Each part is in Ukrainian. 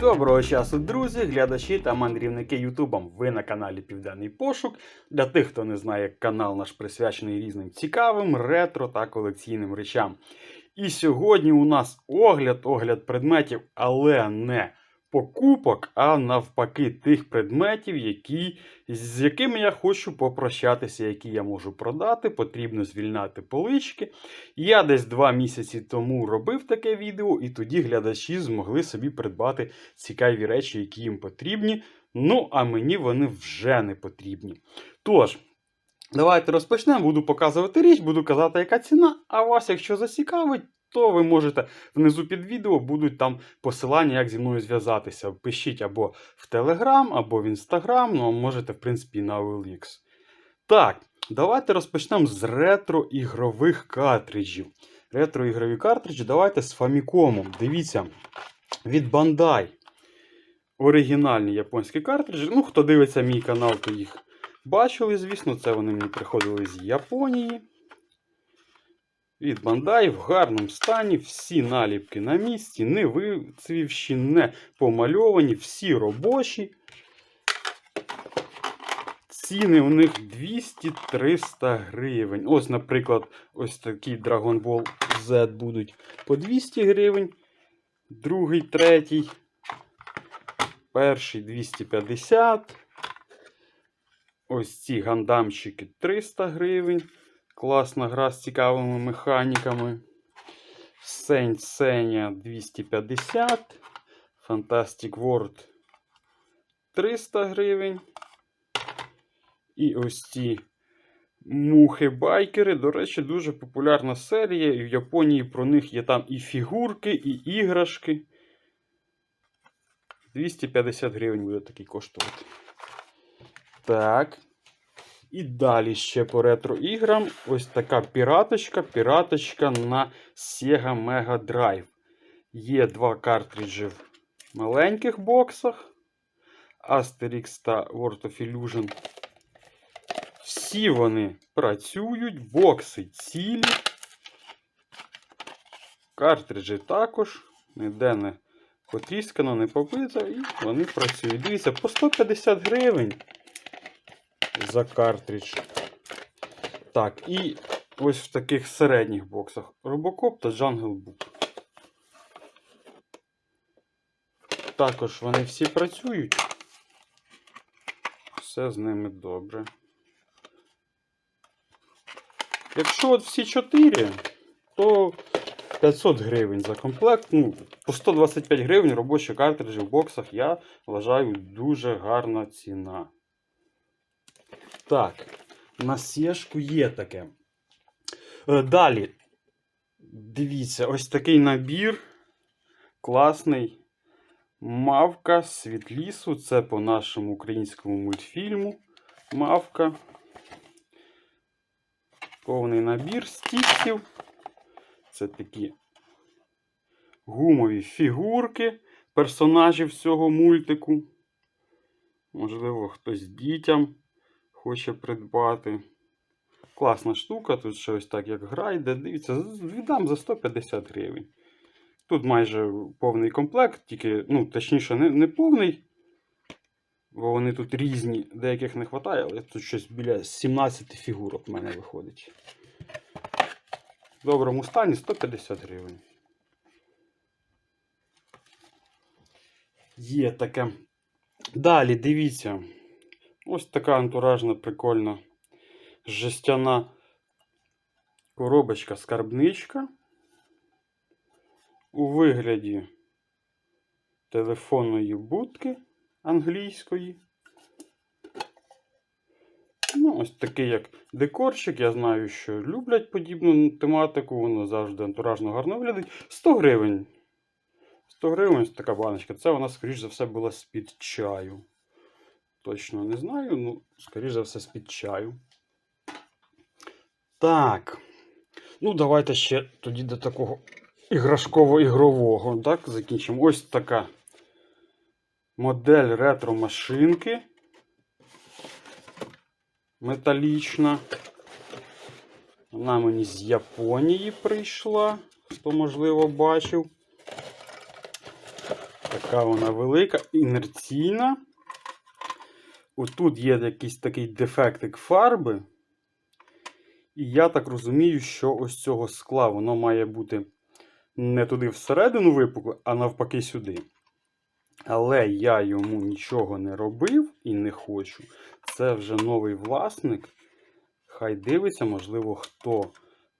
Доброго часу, друзі, глядачі та мандрівники Ютубом. Ви на каналі Південний Пошук. Для тих, хто не знає, канал наш присвячений різним цікавим, ретро та колекційним речам. І сьогодні у нас огляд, огляд предметів, але не покупок, а навпаки тих предметів, які, з якими я хочу попрощатися, які я можу продати, потрібно звільняти полички. Я десь два місяці тому робив таке відео, і тоді глядачі змогли собі придбати цікаві речі, які їм потрібні. Ну, а мені вони вже не потрібні. Тож, давайте розпочнемо. Буду показувати річ, буду казати, яка ціна. А вас, якщо зацікавить, то ви можете внизу під відео будуть там посилання, як зі мною зв'язатися. Пишіть або в Telegram, або в Instagram, ну а можете, в принципі, і на OLX. Так, давайте розпочнемо з ретро-ігрових картриджів. Ретро-ігрові картриджі давайте з Famicom. Дивіться, від Bandai. Оригінальні японські картриджі. Ну, хто дивиться мій канал, то їх бачили, звісно, це вони мені приходили з Японії. Від Bandai в гарному стані, всі наліпки на місці, не вицвівші, не помальовані, всі робочі. Ціни у них 200-300 гривень. Ось, наприклад, ось такі Dragon Ball Z будуть по 200 гривень. Другий, третій. Перший 250. Ось ці гандамчики 300 гривень. Класна гра з цікавими механіками. Сень Сеня 250. Fantastic World 300 гривень. І ось ці мухи-байкери. До речі, дуже популярна серія. І в Японії про них є там і фігурки, і іграшки. 250 гривень буде такий коштувати. Так. І далі ще по ретро-іграм. Ось така піраточка. Піраточка на Sega Mega Drive. Є два картриджі в маленьких боксах. Asterix та World of Illusion. Всі вони працюють, бокси цілі. Картриджі також. Ніде не потріскано, не побито, і вони працюють. Дивіться, по 150 гривень за картридж. Так, і ось в таких середніх боксах Robocop та Book. Також вони всі працюють. Все з ними добре. Якщо от всі 4, то 500 гривень за комплект. Ну, по 125 гривень робочі картриджі в боксах, я вважаю, дуже гарна ціна. Так, на сєшку є таке. Е, Далі. Дивіться, ось такий набір. Класний. Мавка світ лісу. Це по нашому українському мультфільму. Мавка. Повний набір стіксів. Це такі гумові фігурки персонажів цього мультику. Можливо, хтось дітям хоче придбати. Класна штука, тут щось так, як гра йде. Дивіться, віддам за 150 гривень. Тут майже повний комплект, тільки, ну, точніше, не, не повний. Бо вони тут різні, деяких не вистачає, але тут щось біля 17 фігурок в мене виходить. В доброму стані 150 гривень. Є таке. Далі, дивіться. Ось така антуражна, прикольна жестяна коробочка скарбничка. У вигляді телефонної будки англійської. Ну, ось такий як декорчик. Я знаю, що люблять подібну тематику, воно завжди антуражно гарно виглядить. 100 гривень. 100 гривень ось така баночка. Це вона, скоріш за все, була з-під чаю. Точно не знаю, ну, скоріш за все, з-під чаю. Так. Ну, давайте ще тоді до такого іграшково-ігрового. Так, закінчимо. Ось така модель ретро-машинки. Металічна. Вона мені з Японії прийшла. Хто, можливо, бачив. Така вона велика, інерційна. Отут є якийсь такий дефектик фарби. І я так розумію, що ось цього скла воно має бути не туди всередину випукле, а навпаки сюди. Але я йому нічого не робив і не хочу. Це вже новий власник. Хай дивиться, можливо, хто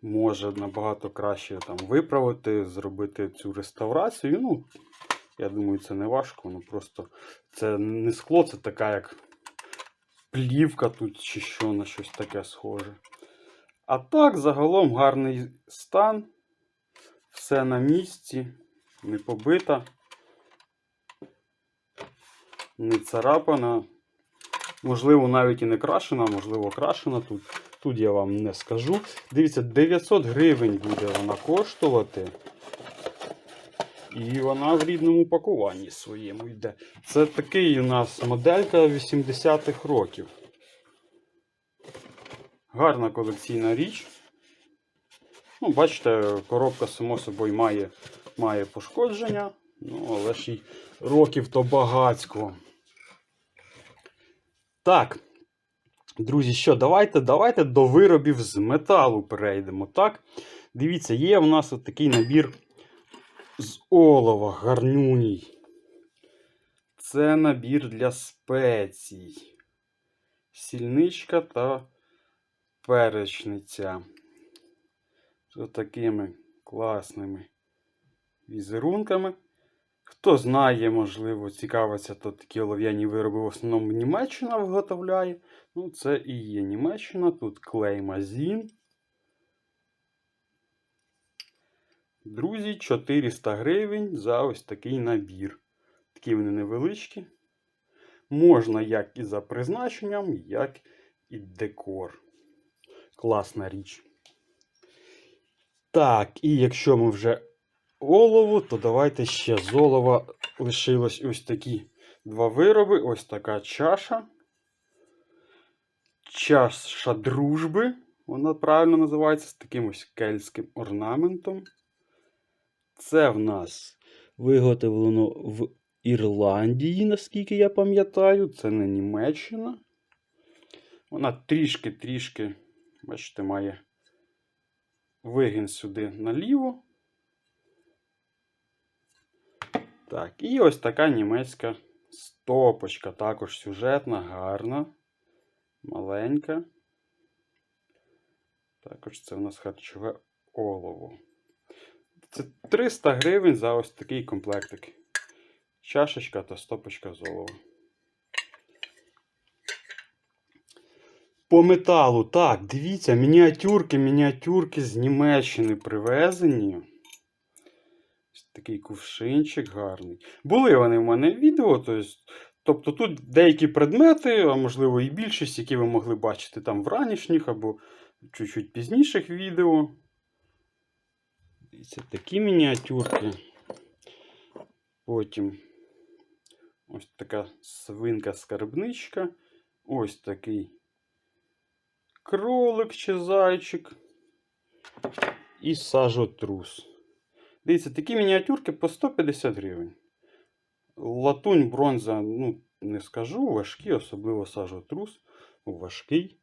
може набагато краще там виправити, зробити цю реставрацію. Ну, я думаю, це не важко. Ну просто це не скло, це така як плівка тут чи що на щось таке схоже. А так, загалом гарний стан. Все на місці, не побита, не царапана. Можливо, навіть і не крашена, можливо, крашена тут. Тут я вам не скажу. Дивіться, 900 гривень буде вона коштувати. І вона в рідному пакуванні своєму йде. Це такий у нас моделька 80-х років. Гарна колекційна річ. Ну, бачите, коробка, само собою, має, має пошкодження. Ну, але ж й років то багацько. Так. Друзі, що, давайте, давайте до виробів з металу перейдемо. Так? Дивіться, є в нас от такий набір з олова, гарнюній. Це набір для спецій. Сільничка та перечниця. З такими класними візерунками. Хто знає, можливо, цікавиться, то такі олов'яні вироби в основному Німеччина виготовляє. Ну, це і є Німеччина. Тут клей Мазін. Друзі, 400 гривень за ось такий набір. Такі вони невеличкі. Можна як і за призначенням, як і декор. Класна річ. Так, і якщо ми вже олову, то давайте ще з олова лишилось ось такі два вироби. Ось така чаша. Чаша дружби. Вона правильно називається з таким ось кельтським орнаментом. Це в нас виготовлено в Ірландії, наскільки я пам'ятаю. Це не Німеччина. Вона трішки-трішки, бачите, має вигін сюди наліво. Так, і ось така німецька стопочка, також сюжетна, гарна, маленька. Також це у нас харчове олово. Це 300 гривень за ось такий комплектик. Чашечка та стопочка з олова. По металу, так, дивіться, мініатюрки, мініатюрки з Німеччини привезені. Ось такий кувшинчик гарний. Були вони в мене в відео. Тобто тут деякі предмети, а можливо і більшість, які ви могли бачити там в ранішніх або чуть-чуть пізніших відео. Дивіться, такі мініатюрки. Потім ось така свинка-скарбничка. Ось такий кролик чи зайчик. І сажотрус. Дивіться, такі мініатюрки по 150 гривень. Латунь, бронза, ну, не скажу, важкі, особливо сажотрус. Важкий.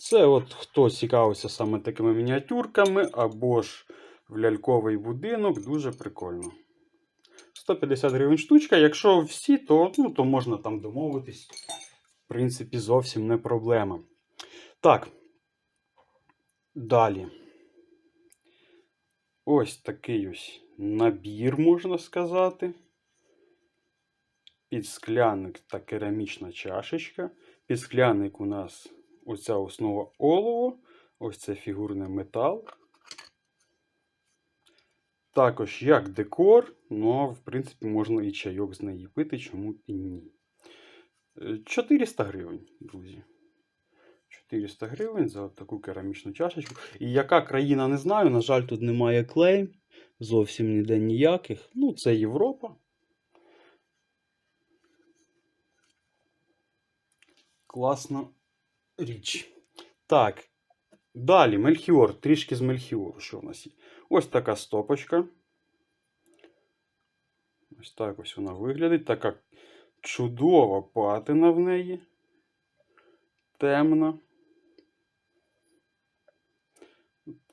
Це от хто цікавиться саме такими мініатюрками, або ж в ляльковий будинок, дуже прикольно. 150 гривень штучка. Якщо всі, то, ну, то можна там домовитись. В принципі, зовсім не проблема. Так. Далі. Ось такий ось набір, можна сказати. Підскляник та керамічна чашечка. Підскляник у нас оця основа олово. Ось це фігурний метал. Також як декор, ну, в принципі, можна і чайок з неї пити, чому і ні. 400 гривень, друзі. 400 гривень за таку керамічну чашечку. І яка країна, не знаю. На жаль, тут немає клей. Зовсім ніде ніяких. Ну, це Європа. Класна річ. Так. Далі Мельхіор. Трішки з Мельхіору, що в нас є. Ось така стопочка. Ось так ось вона виглядить. Така чудова патина в неї. Темна.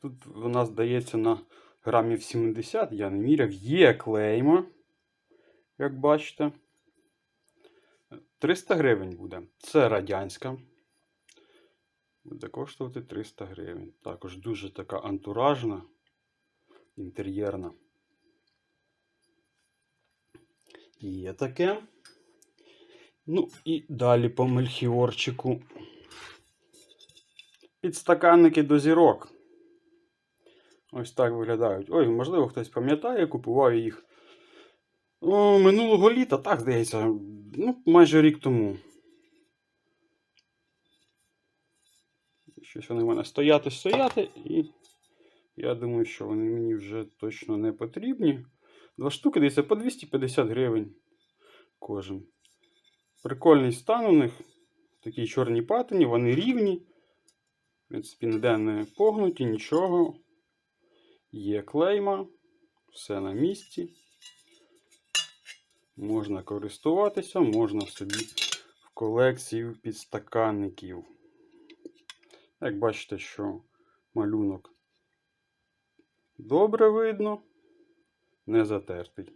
Тут вона здається на грамів 70, я не міряв. Є клейма, як бачите. 300 гривень буде. Це радянська. Буде коштувати 300 гривень. Також дуже така антуражна, інтер'єрна. Є таке. Ну і далі по мельхіорчику. Підстаканники до зірок. Ось так виглядають. Ой, можливо, хтось пам'ятає, купував їх о, минулого літа, так здається, ну, майже рік тому. Щось вони в мене стояти, стояти, і я думаю, що вони мені вже точно не потрібні. Два штуки дивіться по 250 гривень кожен. Прикольний стан у них. Такі чорні патині, вони рівні. В принципі, ніде не погнуті, нічого. Є клейма, все на місці. Можна користуватися, можна собі в колекцію підстаканників. Як бачите, що малюнок добре видно, не затертий.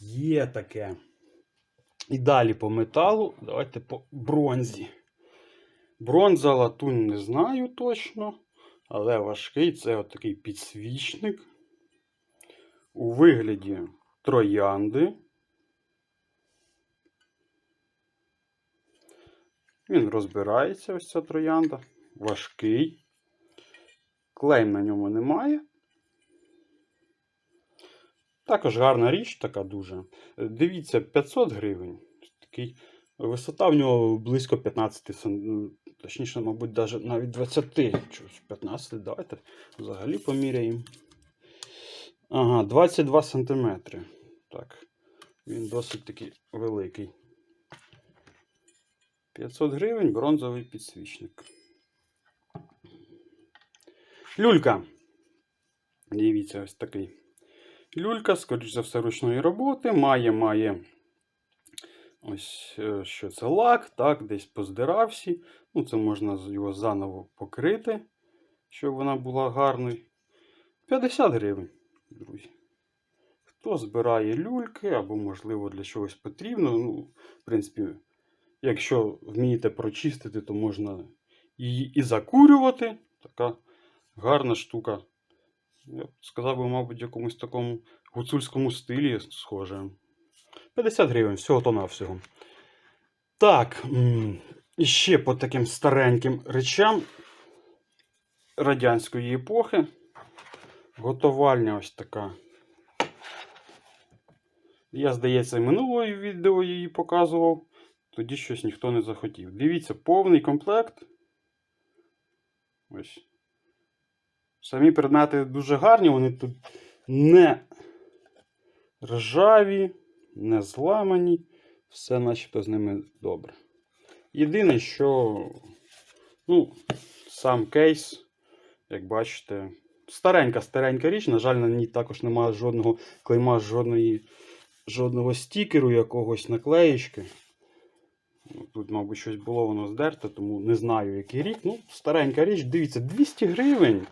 Є таке. І далі по металу. Давайте по бронзі. Бронза латунь не знаю точно, але важкий це отакий підсвічник. У вигляді троянди. Він розбирається, ось ця троянда. Важкий. Клейм на ньому немає. Також гарна річ, така дуже. Дивіться, 500 гривень. Такий, висота в нього близько 15 см. Точніше, мабуть, навіть навіть 20 чогось 15. Давайте взагалі поміряємо. Ага, 22 см. Так. Він досить таки великий. 500 гривень бронзовий підсвічник. Люлька. Дивіться, ось такий. Люлька, скоріш за все, ручної роботи. Має, має ось е, що це лак, так, десь поздирався. Ну, це можна його заново покрити, щоб вона була гарною. 50 гривень, друзі. Хто збирає люльки або, можливо, для чогось потрібно. Ну, в принципі, якщо вмієте прочистити, то можна її і закурювати. Така гарна штука. Я б сказав би, мабуть, якомусь такому гуцульському стилі схоже. 50 гривень, всього то навсього. Так, і ще по таким стареньким речам радянської епохи. Готовальня ось така. Я, здається, минулого відео її показував. Тоді щось ніхто не захотів. Дивіться, повний комплект. Ось. Самі предмети дуже гарні, вони тут не ржаві, не зламані, все начебто з ними добре. Єдине, що ну, сам кейс, як бачите, старенька-старенька річ. На жаль, на ній також немає жодного клейма, жодної, жодного стікеру, якогось наклеїчки. Тут, мабуть, щось було воно здерте, тому не знаю, який рік. Ну, старенька річ, дивіться, 200 гривень.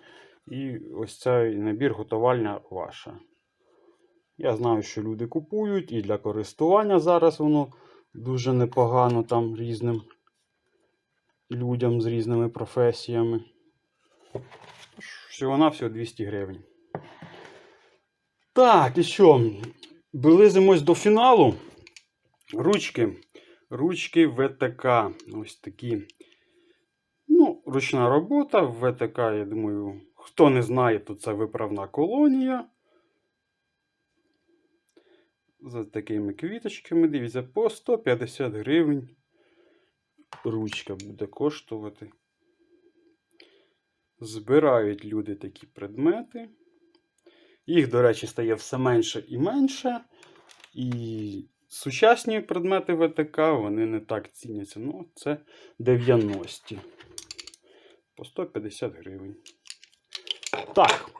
І ось цей набір готувальня ваша. Я знаю, що люди купують, і для користування зараз воно дуже непогано там різним людям з різними професіями. Всього-навсього 200 гривень. Так, і що? Билизимось до фіналу. Ручки. Ручки ВТК. Ось такі. Ну, ручна робота. ВТК, я думаю, хто не знає, то це виправна колонія. За такими квіточками, дивіться, по 150 гривень. Ручка буде коштувати. Збирають люди такі предмети. Їх, до речі, стає все менше і менше. І сучасні предмети ВТК вони не так ціняться. Ну, це 90 по 150 гривень. Так.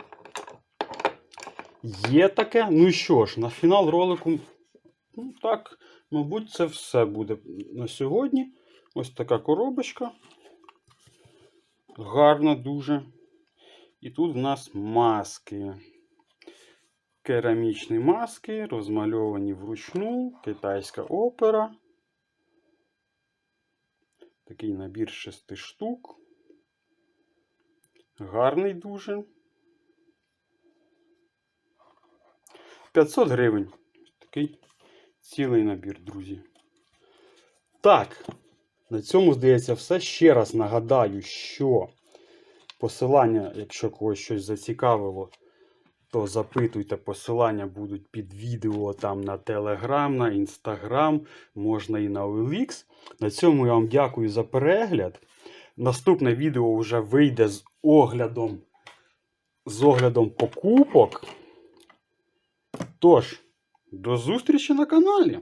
Є таке. Ну і що ж, на фінал ролику. Ну так, мабуть, це все буде на сьогодні. Ось така коробочка. Гарна дуже. І тут в нас маски. Керамічні маски, розмальовані вручну, китайська опера. Такий набір шести штук. Гарний дуже. 500 гривень. Такий цілий набір, друзі. Так, на цьому, здається, все. Ще раз нагадаю, що посилання, якщо когось щось зацікавило, то запитуйте, посилання будуть під відео там на Telegram, на Instagram, можна і на OLX. На цьому я вам дякую за перегляд. Наступне відео вже вийде з оглядом, з оглядом покупок. Тож, до зустрічі на каналі!